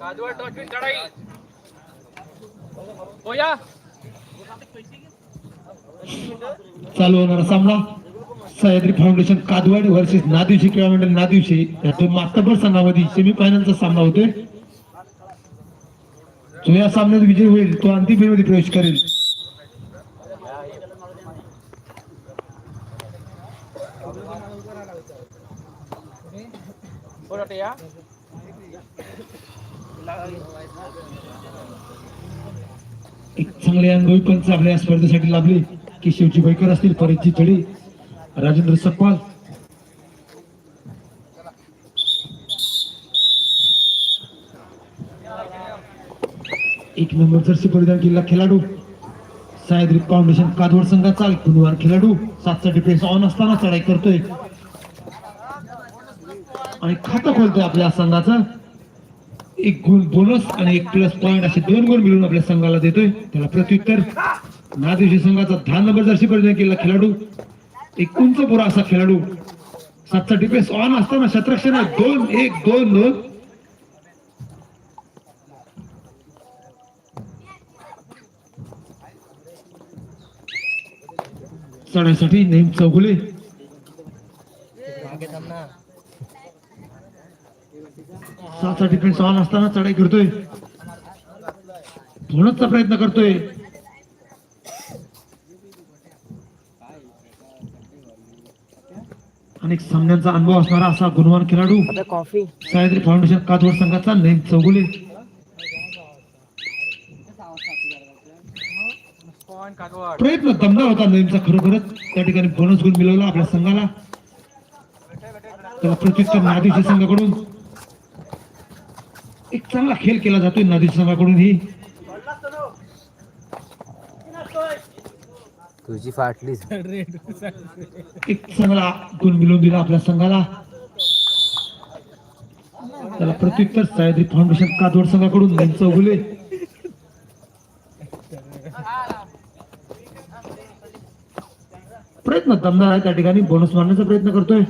काजवड टॉचविन चढाई. होया. चालू होणारा सामना. सह्याद्री फाउंडेशन कादवाड वर्सेस नादिवशी क्रीडा मंडळ नादिवशी. या दोन मातबर संघामध्ये सेमीफायनलचा सामना होतोय. जो या सामन्यात विजय होईल तो अंतिम फेरीमध्ये प्रवेश करेल. बोलते चांगले अनुभवी पंच आपल्या या स्पर्धेसाठी लाभले की शिवजी बैकर असतील परिचित थोडी. राजेंद्र सकपाल एक नंबर जर्सी परिधान केलेला खेळाडू. सायद्री फाउंडेशन कादवड संघाचा एक गुणवार खेळाडू. सातचा डिफेन्स ऑन असताना चढाई करतोय. आणि खातं खोलतोय आपल्या संघाचं. एक गुण बोनस आणि एक प्लस पॉईंट असे दोन गुण मिळून आपल्या संघाला देतोय. त्याला प्रत्युत्तर. नादिवशी संघाचा दहा नंबर जर्सी केला खेळाडू. एक उंच पुरा असा खेळाडू. सातचा डिफेन्स ऑन असताना शत्रक्षण दोन एक दोन दोन. चढायसाठी नेहमी चौगुले. सातचा डिफेन्स ऑन असताना चढाई करतोय. धोणचा प्रयत्न करतोय. अनेक सामन्यांचा अनुभव असणारा असा गुणवान खेळाडू सह्याद्री फाउंडेशन कातवड संघाचा नेम चौगुले. प्रयत्न दमदार होता नेमचा खरोखरच. त्या ठिकाणी बोनस गुण मिळवला आपल्या संघाला. त्याला प्रत्युत्तर नादिशी संघाकडून. एक चांगला खेळ केला जातोय नादिशी संघाकडून ही. तुझी फाटलीच. एक चांगला गुण मिळवून दिला आपल्या संघाला. त्याला प्रत्युत्तर सह्याद्री फाउंडेशन कातवड संघाकडून चौगुले प्रयत्न दमदार आहे त्या ठिकाणी. बोनस मारण्याचा प्रयत्न करतोय.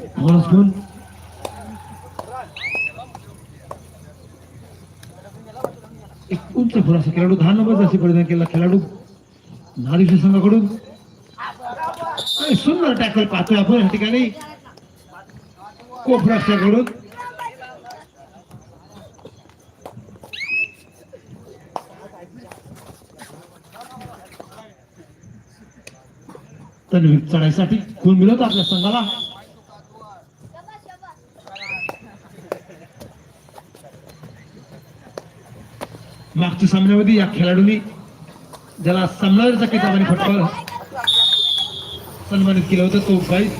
बोनस घेऊन एक उंच फुलासा खेळाडू दहा नंबर जसे परिधान केला खेळाडू. नारीशी संघाकडून. सुंदर टॅकल पाहतोय आपण या ठिकाणी. कोपराष्ट्राकडून तन्वी चढाईसाठी खून मिळवतो आपल्या संघाला. मागच्या सामन्यामध्ये या खेळाडूंनी ज्याला सामनावीरचा किताबाने फटकावर सन्मानित केलं होतं तो प्राईज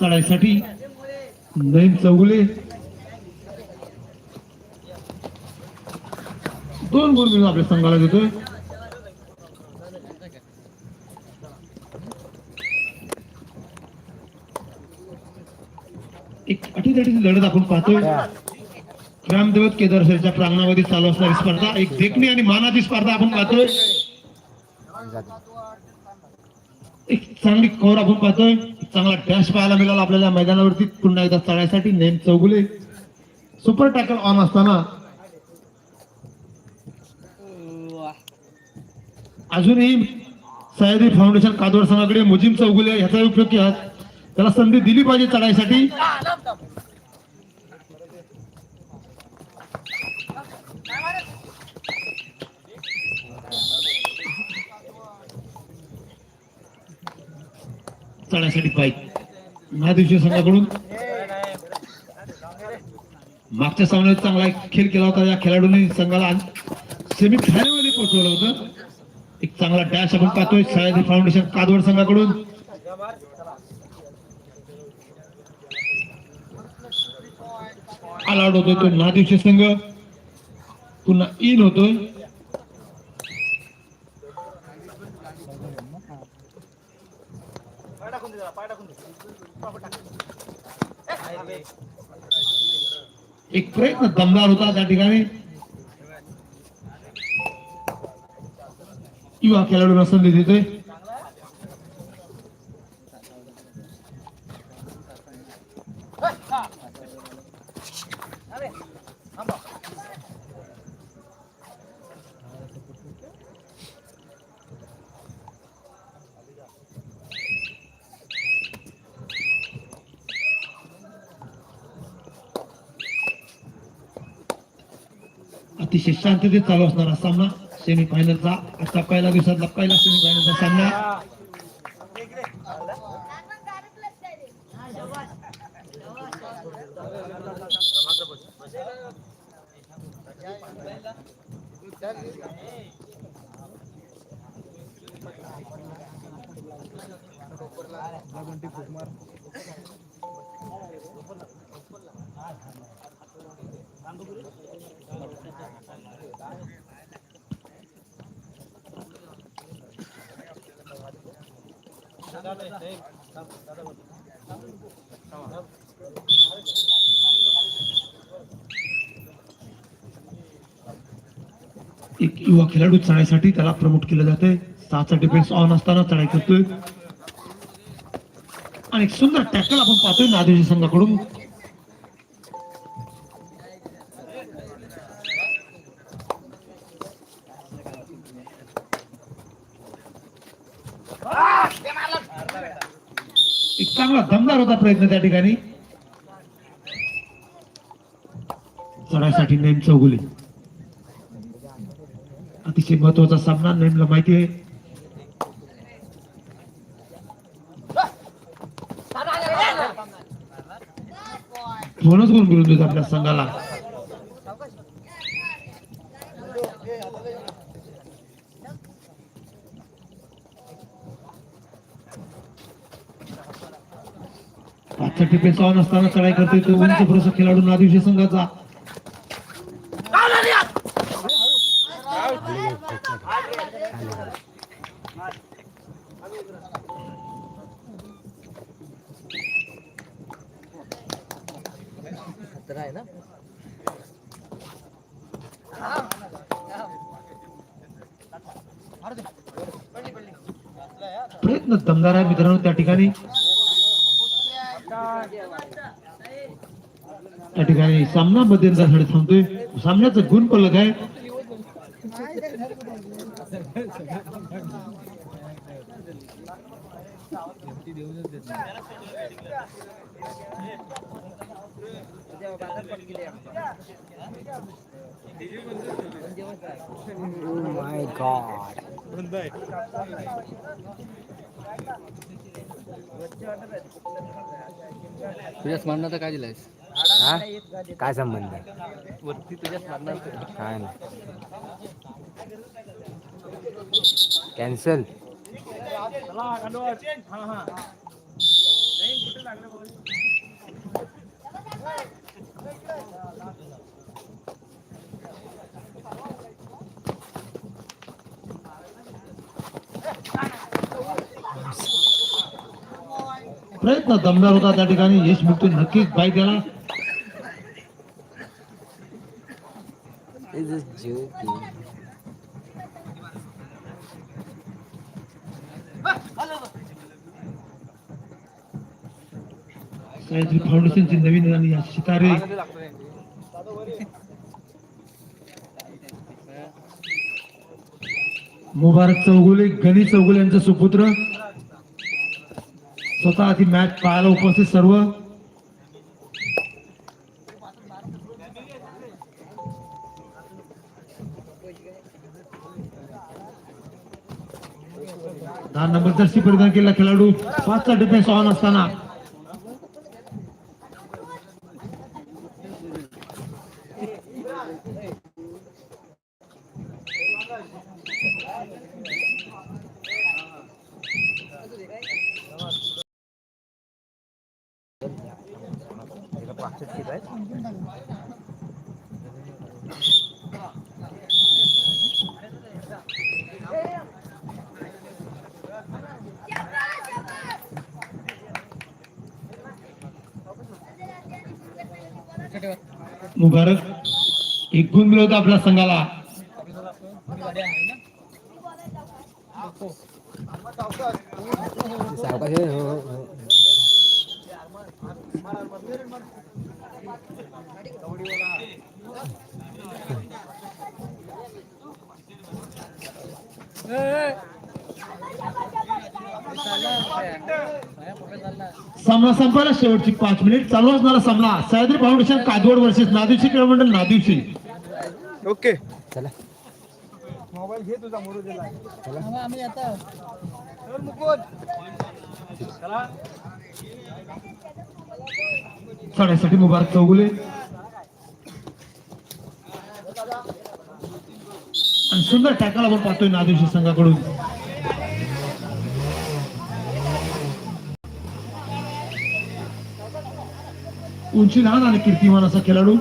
चढायसाठी नयन चौगुले. दोन गुण मिळून आपल्या संघाला देतोय. एक अटीतटीची लढत आपण पाहतोय. ग्रामदेवत केदारसरच्या प्रांगणामध्ये चालू असणारी स्पर्धा एक देखणी आणि मानाची स्पर्धा आपण पाहतोय. एक चांगली कौर आपण पाहतोय. चांगला डॅश पाहायला मिळाला आपल्याला मैदानावरती. पुन्हा एकदा चढायसाठी name Chougule. Super tackle on असताना. अजूनही सह्याद्री फाउंडेशन कादवड संघाकडे मुजिम चौगुले ह्याचा उपयोग केला. त्याला संधी दिली पाहिजे चढायसाठी. चढायसाठी पाहिजे महादिवशी संघाकडून मागच्या सामन्यात चांगला एक खेळ केला होता. या खेळाडूंनी संघाला सेमी फायनलमध्ये पोहोचवलं होतं. एक चांगला डॅश आपण पाहतोय. सयाजी फाउंडेशन कादवड संघाकडून. ऑल होतोय तो महादिवशी संघ. पुन्हा इन होतोय. एक प्रयत्न दमदार होता त्या ठिकाणी. युवा खेळाडूंना संधी देतोय अतिशय शांततेत चालू असणारा सामना. सेमी फायनलचा आजचा पहिला दिवसातला पहिला सेमी फायनलचा सामना. एक युवा खेळाडू चढाईसाठी त्याला प्रमोट केलं जाते सहाचा डिफेन्स ऑन असताना चढाई करतोय. आणि एक सुंदर टॅकल आपण पाहतोय नादेशी संघाकडून. एक चांगला दमदार होता प्रयत्न त्या ठिकाणी. चढाईसाठी नेम चौगुले. अतिशय महत्त्वाचा सामना नेमला माहिती आहे. दोनच गुण मिळून देतो आपल्या संघाला? पाचचा डिफेन्स ऑन असताना चढाई करतोय तो. उंच पुरुष खेळाडू नादिवशी संघाचा प्रयत्न दमदार आहे मित्रांनो त्या ठिकाणी. त्या ठिकाणी सामना मध्यंतरासाठी थांबतोय सामन्याचं गुण पलक आहे माय गॉड. तुझ्या स्मरणाचं काय दिलायस? हा? काय संबंध वरती तुझ्या स्मरणाचं काय नाही. कॅन्सल प्रयत्न दमदार होता त्या ठिकाणी. यश मिळतोय नक्कीच. बाईक त्याला फाउंडेशनचे नवीन आणि सितारे मुबारक चौगुले गणी चौगुले यांचे सुपुत्र. स्वतः ती मॅच पाहायला उपस्थित सर्व. दहा नंबर जर्सी परिधान केलेला खेळाडू पाचचा डिफेन्स ऑन असताना मुबारक. एक गुण मिळवतो आपल्या संघाला. सामना संपायला शेवटची पाच मिनिट. चालू असणारा सामना. सह्याद्री फाउंडेशन कादवड वर्सेस नादिवशी क्रीडा मंडळ नादिवशी. ओके. चला. मोबाईल घे तुझा मोरू दिला चला. आम्ही आता मुकुट चला. साडेसाठी मुबारक चौगुले. आणि सुंदर टॅकल आपण पाहतोय नादिवशी संघाकडून. उंची लहान आणि कीर्तिमान असा खेळाडू